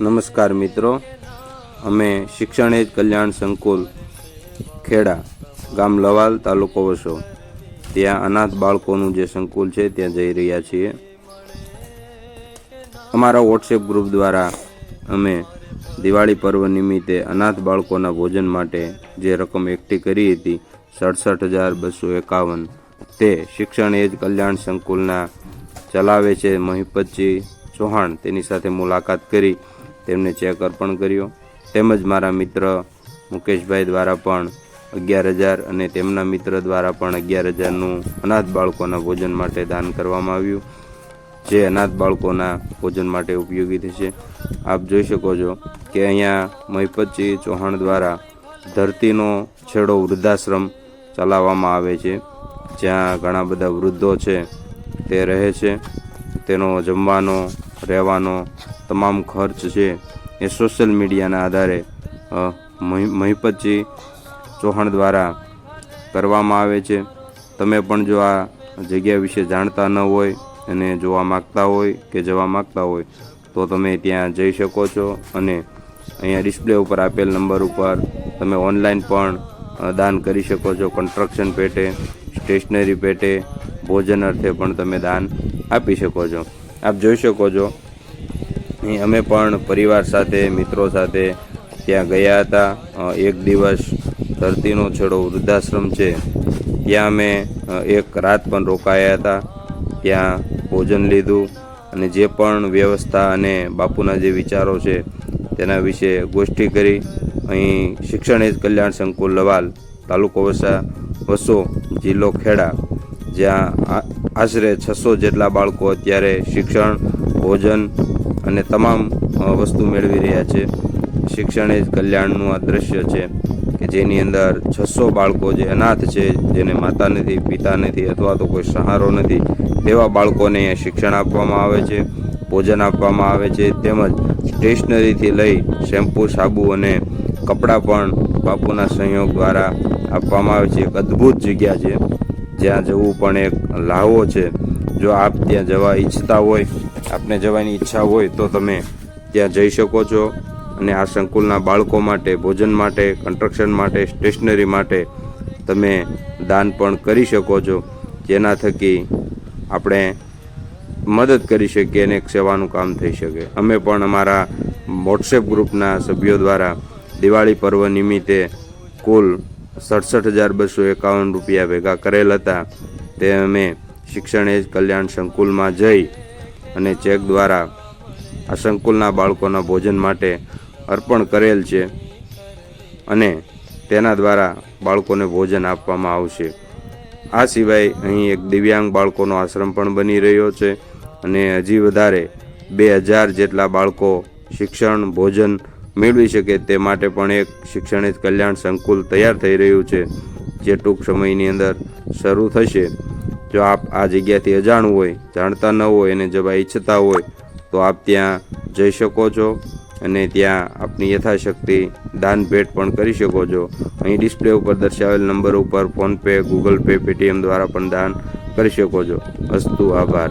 નમસ્કાર મિત્રો. અમે શિક્ષણ એજ કલ્યાણ સંકુલ ખેડા ગામ લવાલ તાલુકો વસો. ત્યાં અનાથ બાળકોનું જે સંકુલ છે, ત્યાં જઈ રહ્યા છીએ. અમારા વોટ્સએપ ગ્રુપ દ્વારા અમે દિવાળી પર્વ નિમિત્તે અનાથ બાળકોના ભોજન માટે જે રકમ એકઠી કરી હતી, સડસઠ હજાર બસો એકાવન, તે શિક્ષણ એજ કલ્યાણ સંકુલના ચલાવે છે મહિપતજી ચૌહાણ. તેની સાથે મુલાકાત કરી તેમને ચેક અર્પણ કર્યો. તેમજ મારા મિત્ર મુકેશભાઈ દ્વારા પણ અગિયાર હજાર અને તેમના મિત્ર દ્વારા પણ અગિયાર હજારનું અનાથ બાળકોના ભોજન માટે દાન કરવામાં આવ્યું, જે અનાથ બાળકોના ભોજન માટે ઉપયોગી થશે. આપ જોઈ શકો છો કે અહીંયા મહિપતજી ચૌહાણ દ્વારા ધરતીનો છેડો વૃદ્ધાશ્રમ ચલાવવામાં આવે છે, જ્યાં ઘણા બધા વૃદ્ધો છે તે રહે છે. તેનો જમવાનો, રહેવાનો તમામ ખર્ચ છે એ સોશિયલ મીડિયાના આધારે મહિપતજી ચૌહાણ દ્વારા કરવામાં આવે છે. તમે પણ જો આ જગ્યા વિશે જાણતા ન હોય અને જોવા માગતા હોય કે જવા માગતા હોય, તો તમે ત્યાં જઈ શકો છો અને અહીંયા ડિસ્પ્લે ઉપર આપેલ નંબર ઉપર તમે ઓનલાઈન પણ દાન કરી શકો છો. કન્સ્ટ્રક્શન પેટે, સ્ટેશનરી પેટે, ભોજન અર્થે પણ તમે દાન આપી શકો છો. આપ જોઈ શકો છો અમે પણ પરિવાર સાથે, મિત્રો સાથે ત્યાં ગયા હતા. એક દિવસ ધરતીનો છેડો વૃદ્ધાશ્રમ છે. ત્યાં અમે એક રાત પણ રોકાયા હતા. ત્યાં ભોજન લીધું અને જે પણ વ્યવસ્થા અને બાપુના જે વિચારો છે તેના વિશે ગોષ્ઠી કરી અહીં શિક્ષણ એજ કલ્યાણ સંકુલ લવાલ તાલુકો વસા, વસો જિલ્લો ખેડા, જ્યાં આશરે છસો જેટલા બાળકો અત્યારે શિક્ષણ, ભોજન અને તમામ વસ્તુ મેળવી રહ્યા છે. શિક્ષણ એ જ કલ્યાણનું આ દ્રશ્ય છે કે જેની અંદર છસો બાળકો જે અનાથ છે, જેને માતા નથી, પિતા નથી અથવા તો કોઈ સહારો નથી, તેવા બાળકોને શિક્ષણ આપવામાં આવે છે, ભોજન આપવામાં આવે છે, તેમજ સ્ટેશનરીથી લઈ શેમ્પૂ, સાબુ અને કપડાં પણ બાપુના સંયોગ દ્વારા આપવામાં આવે છે. એક અદ્ભુત જગ્યા છે. જ્યાં જવું પણ એક લાહવો છે. જો આપ ત્યાં જવા ઈચ્છતા હોય, આપને જવાની ઈચ્છા હોય તો તમે ત્યાં જઈ શકો છો. અને આ સંકુલના બાળકો માટે, ભોજન માટે કન્સ્ટ્રક્શન માટે સ્ટેશનરી માટે તમે દાન પણ કરી શકો છો. જેના થકી આપણે મદદ કરી શકીએ અને એક સેવાનું કામ થઈ શકે. અમે પણ અમારા વોટ્સએપ ગ્રુપના સભ્યો દ્વારા દિવાળી પર્વ નિમિત્તે કુલ સડસઠ હજાર બસો એકાવન રૂપિયા ભેગા કરેલ હતા. તે અમે શિક્ષણ એજ કલ્યાણ સંકુલમાં જઈ અને ચેક દ્વારા આ સંકુલના બાળકોના ભોજન માટે અર્પણ કરેલ છે અને તેના દ્વારા બાળકોને ભોજન આપવામાં આવશે. આ સિવાય અહીં એક દિવ્યાંગ બાળકોનો આશ્રમ પણ બની રહ્યો છે અને હજી વધારે બે હજાર જેટલા બાળકો શિક્ષણ, ભોજન મેળવી શકે તે માટે પણ એક શિક્ષણ કલ્યાણ સંકુલ તૈયાર થઈ રહ્યું છે, જે ટૂંક સમયની અંદર શરૂ થશે. જો આપ આ જગ્યાથી અજાણું હોય, જાણતા ન હોય અને જવા ઈચ્છતા હોય, તો આપ ત્યાં જઈ શકો છો અને ત્યાં આપની યથાશક્તિ દાન ભેટ પણ કરી શકો છો. અહીં ડિસ્પ્લે ઉપર દર્શાવેલ નંબર ઉપર ફોનપે ગૂગલ પે, પેટીએમ દ્વારા પણ દાન કરી શકો છો. અસ્તુ, આભાર.